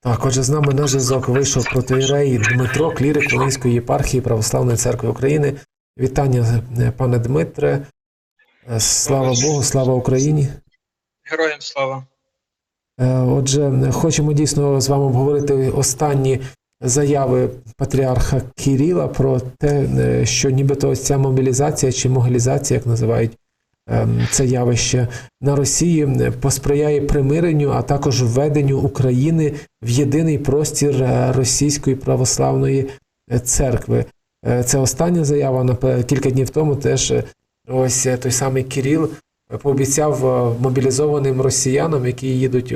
Так, отже, з нами на зв'язок вийшов протиєрей Дмитро, клірик Волинської єпархії Православної церкви України. Вітання, е, пане Дмитре. Е, Слава Богу, слава Україні. Героям слава. Е, Отже, хочемо дійсно з вами обговорити останні заяви патріарха Кіріла про те, що нібито ось ця мобілізація чи могилізація, як називають це явище на Росії, е, посприяє примиренню, а також введенню України в єдиний простір е, Російської православної е, церкви. Це остання заява на кілька днів тому. Теж ось той самий Кіріл пообіцяв мобілізованим росіянам, які їдуть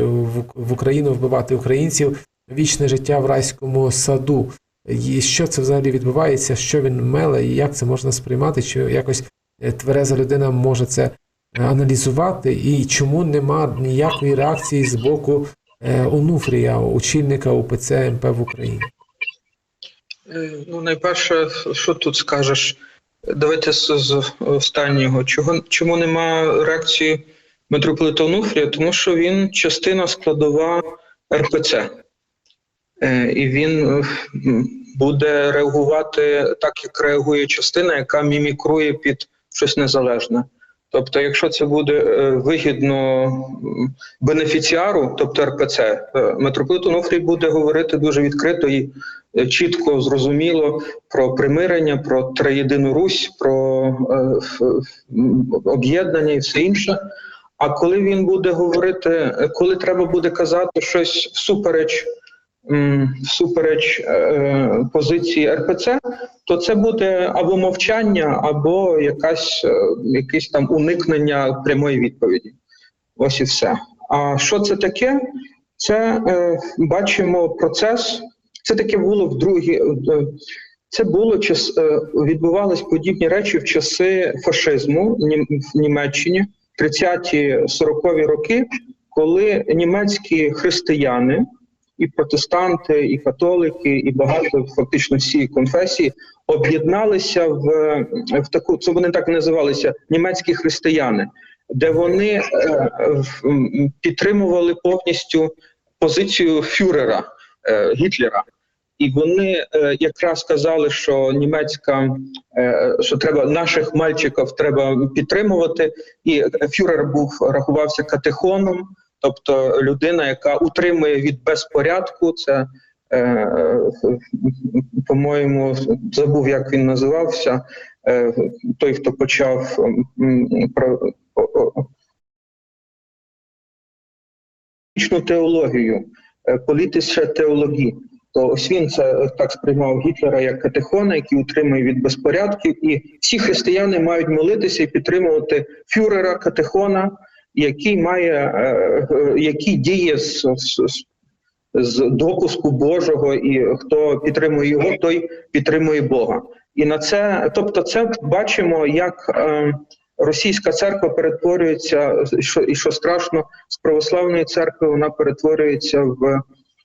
в Україну вбивати українців, вічне життя в райському саду. І що це взагалі відбувається, що він меле, і як це можна сприймати, чи якось твереза людина може це е, аналізувати, і чому нема ніякої реакції з боку е, Онуфрія, очільника УПЦ МП в Україні? Е, Ну, найперше, що тут скажеш? Давайте з, останнього. Чого, чому нема реакції митрополита Онуфрія? Тому що він частина складова РПЦ. Е, І він е, буде реагувати так, як реагує частина, яка мімікрує під щось незалежне. Тобто, якщо це буде е, вигідно бенефіціару, тобто РПЦ, е, митрополит Онуфрій буде говорити дуже відкрито і е, чітко, зрозуміло про примирення, про триєдину Русь, про об'єднання і все інше. А коли він буде говорити, коли треба буде казати щось всупереч всупереч е, позиції РПЦ, то це буде або мовчання, або якась е, якесь там уникнення прямої відповіді. Ось і все. А що це таке? Це е, бачимо процес. Це таке було в другій. е, Це було час, відбувались подібні речі в часи фашизму в Німеччині, 30-ті 40-ві роки, коли німецькі християни і протестанти, і католики, і багато фактично всі конфесії об'єдналися в, в таку. Це вони так називалися німецькі християни, де вони е, підтримували повністю позицію фюрера е, Гітлера. І вони е, якраз сказали, що німецька що треба наших мальчиків треба підтримувати, і фюрер був рахувався катехоном, тобто людина, яка утримує від безпорядку. Це е, по-моєму забув, як він називався. Е, той, хто почав про теологію, е, політична теологія. То ось він це так сприймав Гітлера як катехона, який утримує від безпорядків, і всі християни мають молитися і підтримувати фюрера катехона, який має е, е, який діє з, з, з- допуску Божого, і хто підтримує його, той підтримує Бога. І на це, тобто, це бачимо, як е, російська церква перетворюється, що, і що страшно, з православної церкви вона перетворюється в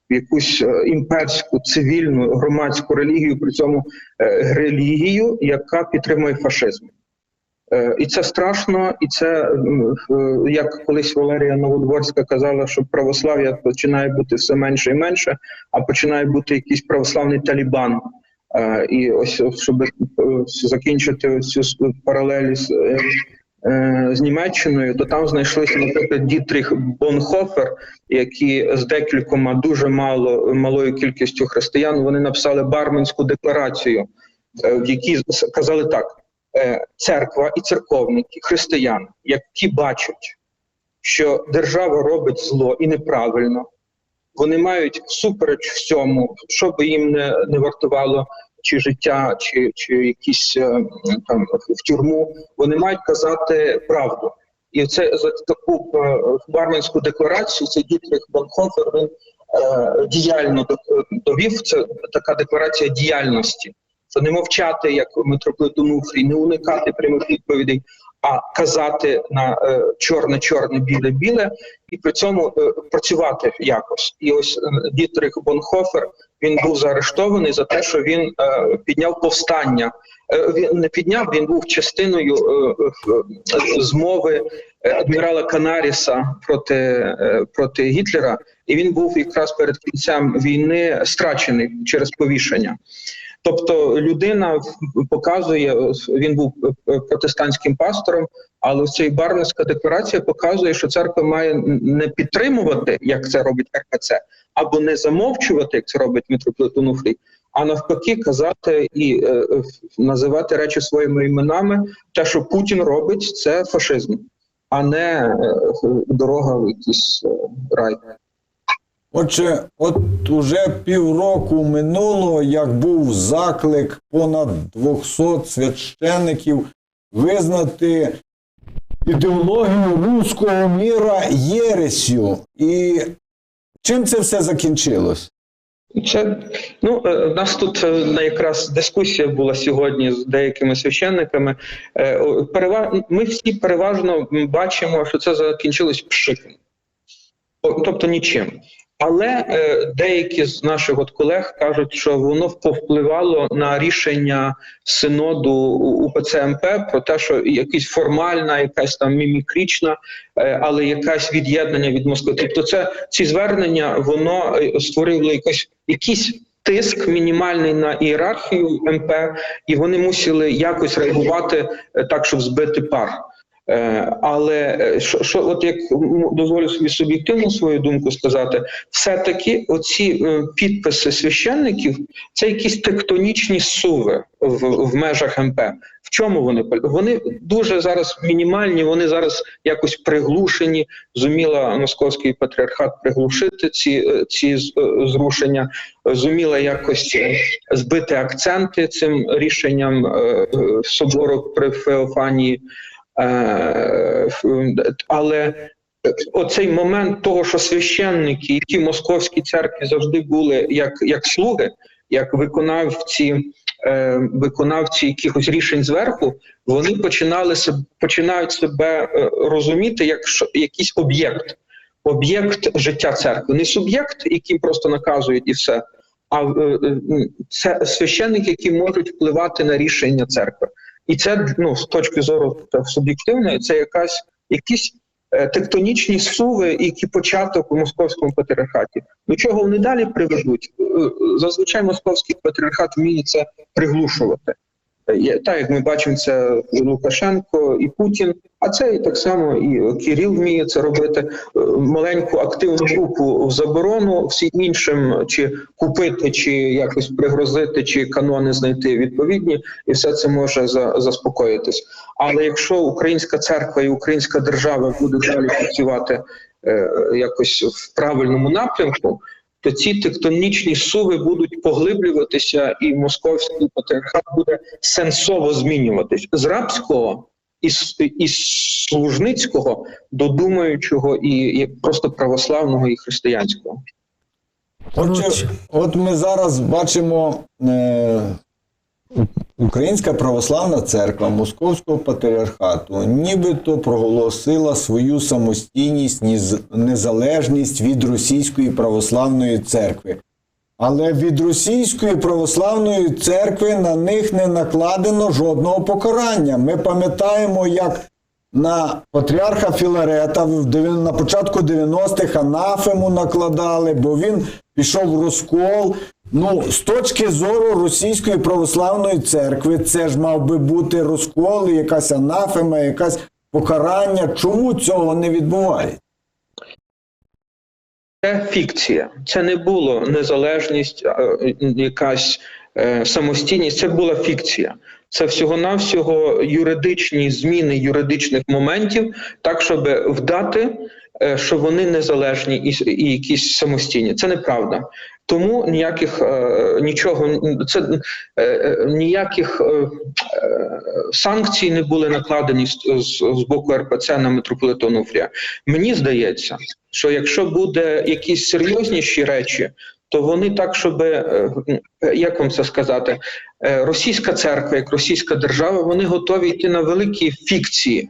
якусь імперську цивільну громадську релігію, при цьому релігію, яка підтримує фашизм. Е, І це страшно, і це е, як колись Валерія Новодворська казала, що православ'я починає бути все менше і менше, а починає бути якийсь православний талібан. Е, І ось щоб закінчити цю паралелі з, з Німеччиною, то там знайшлися, наприклад, Дітріх Бонхофер, які з декількома дуже мало малою кількістю християн вони написали Барменську декларацію, в якій казали так: церква і церковники, християни, які бачать, що держава робить зло і неправильно, вони мають всупереч всьому, що би їм не, не вартувало. Чи життя, чи, чи якісь е, там в тюрму, вони мають казати правду. І це за таку е, барменську декларацію цей Дітрих Бонхофер він е, діяльно довів. Це така декларація діяльності. Що не мовчати, як митрополит Онуфрій, не уникати прямих відповідей, а казати на е, чорне, чорне, біле, біле, і при цьому е, працювати якось. І ось е, Дітрих Бонхофер він був заарештований за те, що він підняв повстання. Він не підняв, він був частиною змови адмірала Канаріса проти, проти Гітлера, і він був якраз перед кінцем війни страчений через повішення. Тобто людина показує, він був протестантським пастором, але ось ця Барнеська декларація показує, що церква має не підтримувати, як це робить РПЦ, або не замовчувати, як це робить митрополит Онуфрій, а навпаки, казати і е, називати речі своїми іменами. Те, що Путін робить, це фашизм, а не е, дорога в якийсь е, рай. Отже, от уже півроку минуло, як був заклик понад 200 священиків визнати ідеологію руського міра єресю. І чим це все закінчилось? Це ну е, у нас тут е, якраз дискусія була сьогодні з деякими священниками. Е, Ми всі переважно бачимо, що це закінчилось пшиком, тобто нічим. Але е, деякі з наших от колег кажуть, що воно повпливало на рішення синоду УПЦ МП про те, що якась формальна, якась там мімікрична, е, але якась від'єднання від Москви. Тобто, це ці звернення воно е, створило якось якийсь тиск мінімальний на ієрархію МП, і вони мусили якось реагувати е, так, щоб збити пар. Е, Але е, що, що от як дозволю собі суб'єктивну свою думку сказати, все-таки оці е, підписи священників це якісь тектонічні суви в, в межах МП. В чому вони Вони дуже зараз мінімальні, вони зараз якось приглушені. Зуміла московський патріархат приглушити ці, ці зрушення, зуміла якось збити акценти цим рішенням собору при Феофанії. Е, Але оцей момент того, що священники, які в московській церкві завжди були як, як слуги, як виконавці, е, виконавці якихось рішень зверху, вони починали починають себе е, розуміти як якийсь об'єкт, об'єкт життя церкви, не суб'єкт, яким просто наказують і все. А е, е, це священники, які можуть впливати на рішення церкви. І це ну з точки зору суб'єктивної, це якась якісь е, тектонічні суви, які початок у московському патріархаті. До чого вони далі приведуть? Е, е, Зазвичай московський патріархат вміє це приглушувати. Так як ми бачимо, це Лукашенко і Путін, а це так само і Кирил вміє це робити. Е, Маленьку активну групу в заборону, всі іншим чи купити, чи якось пригрозити, чи канони знайти відповідні, і все це може за, заспокоїтись. Але якщо українська церква і українська держава буде далі працювати е, якось в правильному напрямку, то ці тектонічні суви будуть поглиблюватися, і московський патріархат буде сенсово змінюватись з рабського із, із служницького до думаючого і, і просто православного і християнського. Отже, от ми зараз бачимо е, Українська православна церква Московського патріархату нібито проголосила свою самостійність, незалежність від Російської православної церкви. Але від Російської православної церкви на них не накладено жодного покарання. Ми пам'ятаємо, як на патріарха Філарета на початку 90-х анафему накладали, бо він пішов в розкол. Ну, з точки зору Російської православної церкви, це ж мав би бути розкол, якась анафема, якась покарання. Чому цього не відбувається? Це фікція. Це не було незалежність, якась е, самостійність. Це була фікція. Це всього-навсього юридичні зміни юридичних моментів, так щоб вдати, е, що вони незалежні і якісь самостійні. Це неправда. Тому ніяких е, нічого це е, е, ніяких е, е, санкцій не були накладені з, з, з боку РПЦ на митрополита Онуфрія. Мені здається, що якщо буде якісь серйозніші речі, то вони так, щоб е, як вам це сказати, е, російська церква, як російська держава, вони готові йти на великі фікції.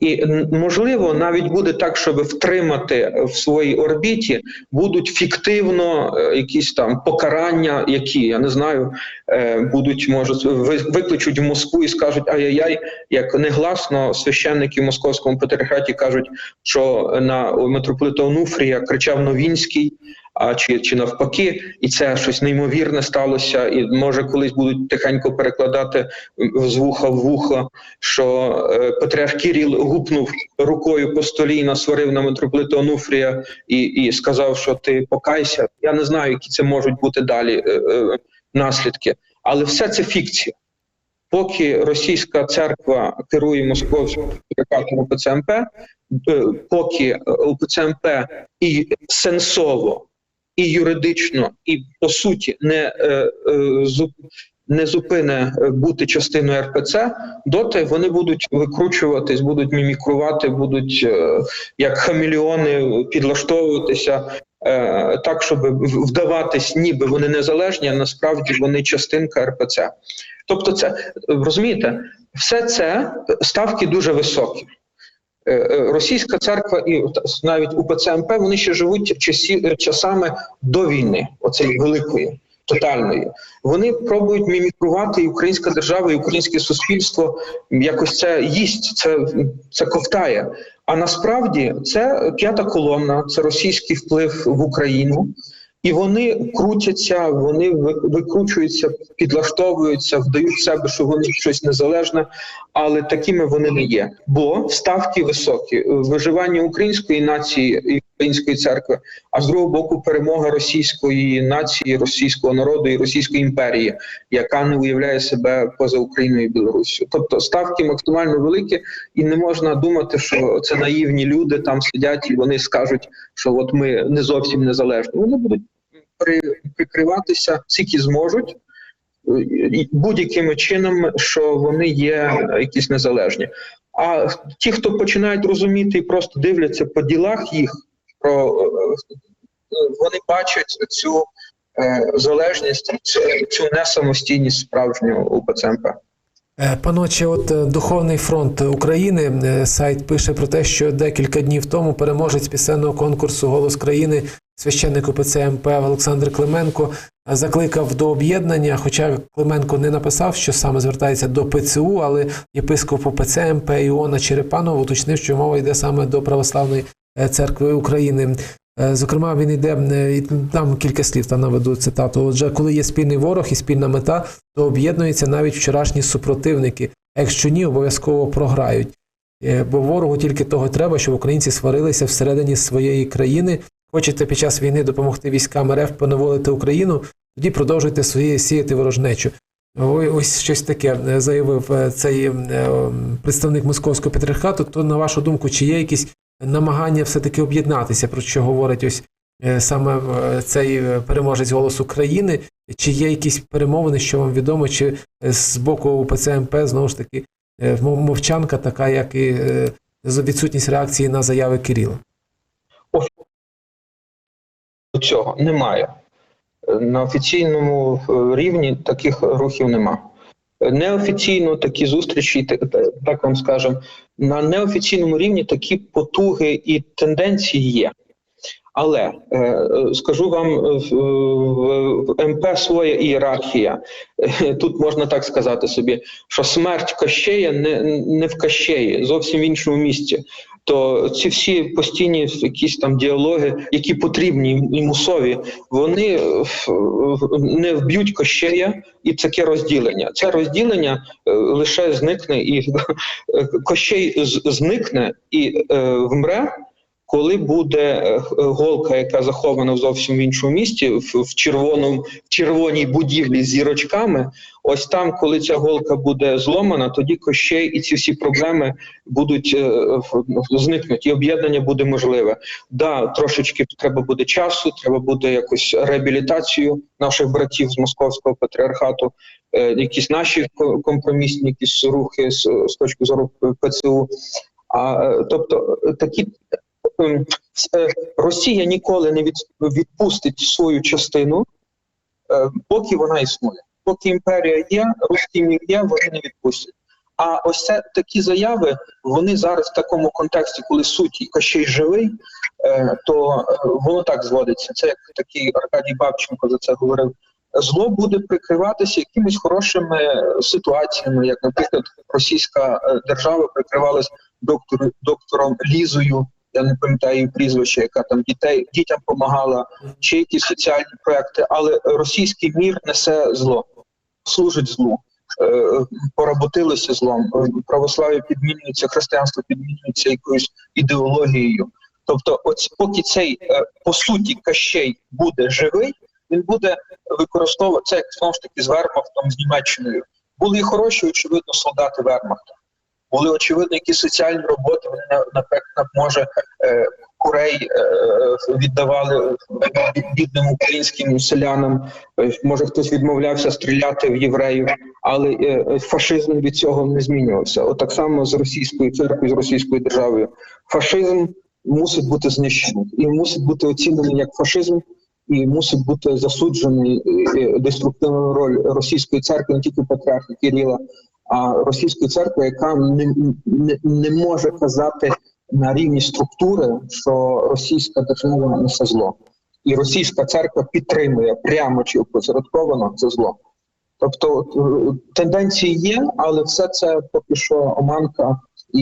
І можливо, навіть буде так, щоб втримати в своїй орбіті, будуть фіктивно е, якісь там покарання, які я не знаю, е, будуть ви- викличуть в Москву і скажуть ай-яй-яй, як негласно священники в московському патріархаті кажуть, що на митрополита Онуфрія кричав Новінський. А чи, чи навпаки, і це щось неймовірне сталося, і може колись будуть тихенько перекладати з вуха в вухо, що е, Патріарх Кіріл гупнув рукою по столі і насварив на митрополита Онуфрія і, і сказав, що ти покайся. Я не знаю, які це можуть бути далі е, е, наслідки, але все це фікція. Поки російська церква керує московським ОПЦМП, е, поки ОПЦМП і сенсово, і юридично, і по суті не, е, е, не зупине е, бути частиною РПЦ, доти вони будуть викручуватись, будуть мімікрувати, будуть як хамільйони підлаштовуватися. Так, щоб вдаватись, ніби вони незалежні, а насправді вони частинка РПЦ. Тобто, це розумієте, все це ставки дуже високі. Е, е, Російська церква і навіть УПЦ МП вони ще живуть часі, е, часами до війни, оцеї великої, тотальної. Вони пробують мімікрувати і українська держава, і українське суспільство якось це їсть, це, це ковтає. А насправді це п'ята колона, це російський вплив в Україну. І вони крутяться, вони ви- викручуються, підлаштовуються, вдають себе, що вони щось незалежне, але такими вони не є. Бо ставки високі. Виживання української нації і української церкви, а з другого боку, перемога російської нації, російського народу і російської імперії, яка не уявляє себе поза Україною і Білоруссю. Тобто ставки максимально великі, і не можна думати, що це наївні люди там сидять і вони скажуть, що от ми не зовсім незалежні. Вони будуть при- прикриватися скільки зможуть. Будь-якими чином, що вони є якісь незалежні. А ті, хто починають розуміти і просто дивляться по ділах їх, про е, вони бачать цю е, залежність, цю, цю несамостійність справжнього УПЦМП. Е, Паноче, от е, Духовний фронт України е, сайт пише про те, що декілька днів тому переможець пісенного конкурсу Голос країни священник УПЦ МП Олександр Клименко е, закликав до об'єднання. Хоча Клименко не написав, що саме звертається до ПЦУ, але єпископ УПЦ МП Іона Черепанов уточнив, що мова йде саме до Православної е, церкви України. Е, Зокрема, він йде е, і там кілька слів там наведу цитату. Отже, коли є спільний ворог і спільна мета, то об'єднуються навіть вчорашні супротивники. А якщо ні, обов'язково програють. Е, Бо ворогу тільки того треба, щоб українці сварилися всередині своєї країни. Хочете під час війни допомогти військам РФ поневолити Україну, тоді продовжуйте свої сіяти ворожнечу. Ось щось таке е, заявив е, цей е, представник московського патріархату. То на вашу думку, чи є якісь намагання все-таки об'єднатися, про що говорить ось е, саме е, цей е, переможець голосу країни? Чи є якісь перемовини, що вам відомо, чи з боку УПЦ МП знову ж таки мовчанка, така як і відсутність реакції на заяви Кирила? цього немає. На офіційному рівні таких рухів нема. Неофіційно такі зустрічі, та- та- так вам скажемо, на неофіційному рівні такі потуги і тенденції є. Але е, е, скажу вам, в, МП своя ієрархія. Тут можна так сказати собі, що смерть Кощея не, не в Кощеї, зовсім в іншому місці. То ці всі постійні якісь там діалоги, які потрібні і мусові, вони е, в- не вб'ють Кощея і таке розділення. Це розділення е, лише зникне і е, Кощей зникне і е, вмре коли буде е, голка, яка захована зовсім в іншому місті, в, в червоному в червоній будівлі з зірочками, ось там, коли ця голка буде зломана, тоді кощей і ці всі проблеми будуть е, зникнуть, і об'єднання буде можливе. Да, трошечки треба буде часу, треба буде якусь реабілітацію наших братів з московського патріархату, е, якісь наші компромісні якісь рухи з, з точки зору ПЦУ. А е, тобто е, такі е, Росія ніколи не відпустить свою частину, е, поки вона існує. поки імперія є, руський мір є, вони не відпустять. А ось це такі заяви, вони зараз в такому контексті, коли суть і Кощей живий, е, то е, воно так зводиться. Це як такий Аркадій Бабченко за це говорив. Зло буде прикриватися якимись хорошими ситуаціями, як, наприклад, російська е, держава прикривалась доктор, доктором Лізою. Я не пам'ятаю її прізвище, яка там дітей дітям допомагала, чи якісь соціальні проекти, але російський мір несе зло, служить злу. Е, Поработилося злом, православ'я підмінюється, християнство підмінюється якоюсь ідеологією. Тобто, ось поки цей е, по суті Кащей буде живий, він буде використовувати це як знову ж таки з Вермахтом, з Німеччиною. Були хороші, очевидно, солдати Вермахта. Були очевидно якісь соціальні роботи. Вони на- наприклад, може е, курей е, віддавали бідним українським селянам. Е, Може хтось відмовлявся стріляти в євреїв, але фашизм від цього не змінювався. От так само з російською церквою, з російською державою. Фашизм мусить бути знищений і мусить бути оцінений як фашизм, і мусить бути засуджений е, роль російської церкви, не тільки патріарха Кирила, російської церкви, яка не, не, не може казати на рівні структури, що російська держава несе зло, і російська церква підтримує прямо чи опосередковано це зло. Тобто е, тенденції є, але все це поки що оманка, і,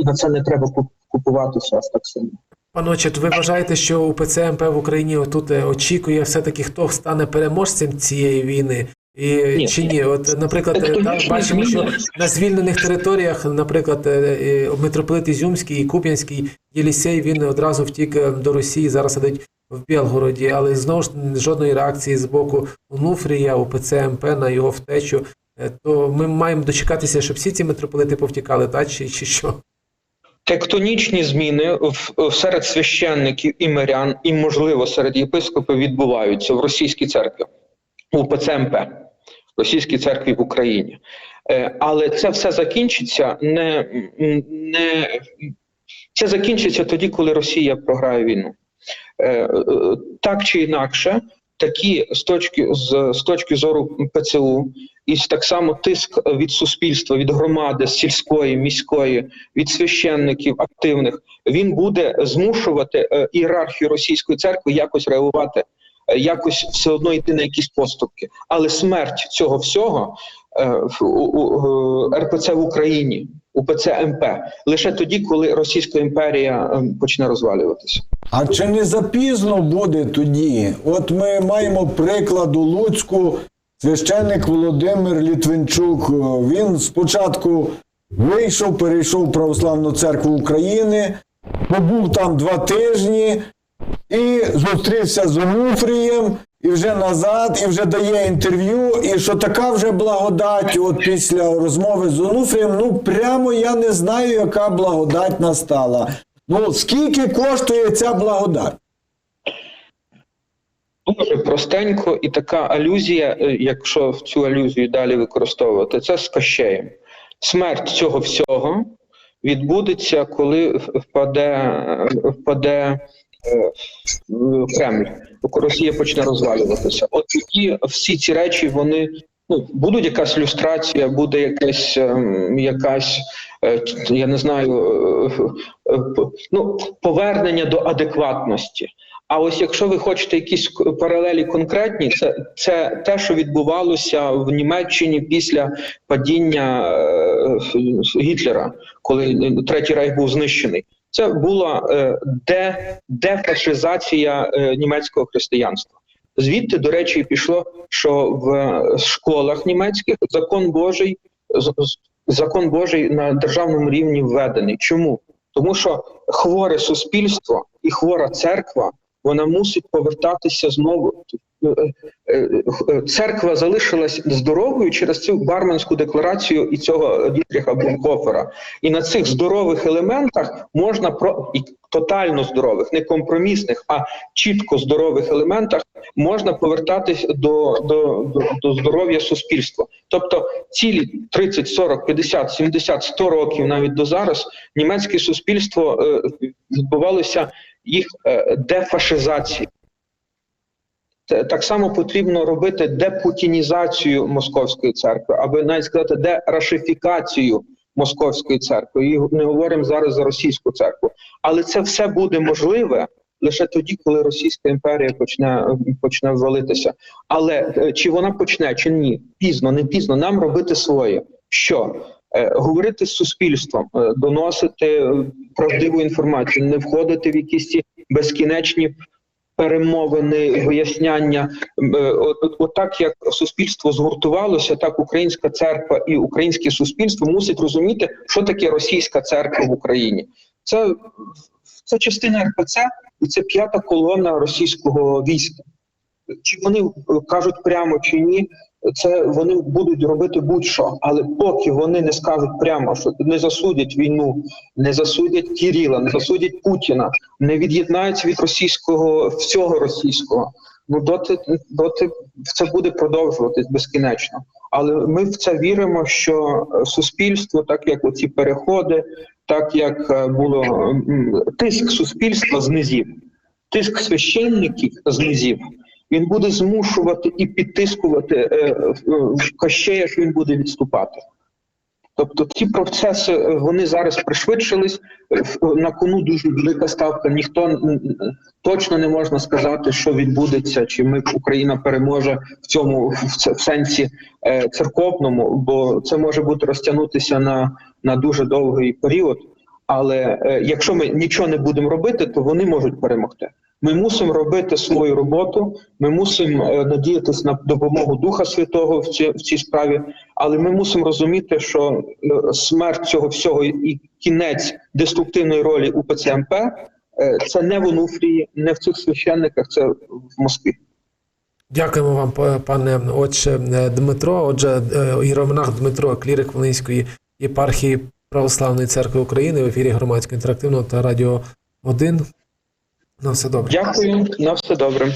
і на це не треба куп- купуватися так сильно. Паноче, ви вважаєте, що УПЦ МП в Україні отут е, очікує все-таки, хто стане переможцем цієї війни? І Ні. чи ні? От, наприклад, е, Тектонічні бачимо, що на звільнених територіях, наприклад, е, е, митрополит Ізюмський і Куп'янський Єлісей, він одразу втік до Росії, зараз сидить в Білгороді, але знову ж жодної реакції з боку Онуфрія, УПЦ МП на його втечу. То ми маємо дочекатися, щоб всі ці митрополити повтікали, так, чи, чи що? Тектонічні зміни в, в- серед священників і мирян, і, можливо, серед єпископів відбуваються в російській церкві, у ПЦМП, російській церкві в Україні. Е, Але це все закінчиться не, не це закінчиться тоді, коли Росія програє війну. Е, е, Так чи інакше, такі з точки з, з точки зору ПЦУ, і так само тиск від суспільства, від громади, сільської, міської, від священників активних, він буде змушувати ієрархію російської церкви якось реагувати, якось все одно йти на якісь поступки. Але смерть цього всього е, у, у, е, РПЦ в Україні, УПЦ МП, лише тоді, коли Російська імперія е, почне розвалюватися. А чи не запізно буде тоді? От ми маємо приклад у Луцьку. Священник Володимир Літвинчук. Він спочатку вийшов, перейшов в Православну церкву України, побув там два тижні і зустрівся з Онуфрієм, і вже назад, і вже дає інтерв'ю. І що така вже благодать, от після розмови з Онуфрієм, ну прямо я не знаю, яка благодать настала. Ну, скільки коштує ця благодать? Дуже простенько, і така алюзія, е, якщо цю алюзію далі використовувати, це з Кощеєм. Смерть цього всього відбудеться, коли впаде, е, впаде е, в Кремль. Росія почне розвалюватися. От тоді всі ці речі вони ну будуть якась люстрація, буде якась якась, е, я не знаю, е, е, ну повернення до адекватності. А ось якщо ви хочете якісь паралелі конкретні, це, це те, що відбувалося в Німеччині після падіння е, Гітлера, коли Третій Рейх був знищений. Це була е, де, дефашизація е, німецького християнства. Звідти, до речі, пішло, що в школах німецьких закон Божий закон Божий на державному рівні введений. Чому? Тому що хворе суспільство і хвора церква вона мусить повертатися знову. Е, е, е, Церква залишилась здоровою через цю барменську декларацію і цього Дітріха Бункофера. І на цих здорових елементах можна про і тотально здорових, не компромісних, а чітко здорових елементах можна повертатись до, до, до, до здоров'я суспільства. Тобто цілі 30, 40, 50, 70, 100 років навіть до зараз німецьке суспільство відбувалося їх дефашизації. Так само потрібно робити депутінізацію московської церкви, аби навіть сказати дерашифікацію московської церкви. І не говоримо зараз за російську церкву. Але це все буде можливе лише тоді, коли Російська імперія почне почне ввалитися. Але е, чи вона почне, чи ні, пізно, не пізно. Нам робити своє. Що Е, говорити з суспільством, е, доносити правдиву інформацію, не входити в якісь ці безкінечні перемовини, виясняння. Е, От, от, от як суспільство згуртувалося, так українська церква і українське суспільство мусить розуміти, що таке російська церква в Україні. Це, це частина РПЦ і це п'ята колона російського війська. Чи вони е, кажуть прямо чи ні, це вони будуть робити будь-що, але поки вони не скажуть прямо, що не засудять війну, не засудять Кіріла, не засудять Путіна, не від'єднаються від російського всього російського. Ну доти, доти це буде продовжуватись безкінечно. Але ми в це віримо, що суспільство, так як оці переходи, так як е, було тиск суспільства з низів, тиск священників з низів, він буде змушувати і підтискувати е, е, Кощея, що він буде відступати. Тобто ці процеси е, вони зараз пришвидшились. На кону дуже велика ставка. Ніхто точно не можна сказати, що відбудеться, чи ми Україна переможе в цьому в сенсі церковному, бо це може бути розтягнутися на, на дуже довгий період. Але якщо ми нічого не будемо робити, то вони можуть перемогти. Ми мусимо робити свою роботу. Ми мусимо е, надіятися на допомогу Духа Святого в цій, в цій справі. Але ми мусимо розуміти, що е, смерть цього всього і кінець деструктивної ролі УПЦ МП е, це не в Онуфрії, не в цих священниках, це в Москві. Дякуємо вам, па- пане отче Дмитро. Отже, іеромонах Дмитро, клірик Волинської єпархії Православної церкви України в ефірі громадського інтерактивного та радіо 1. На все добре. Дякую, на все добре.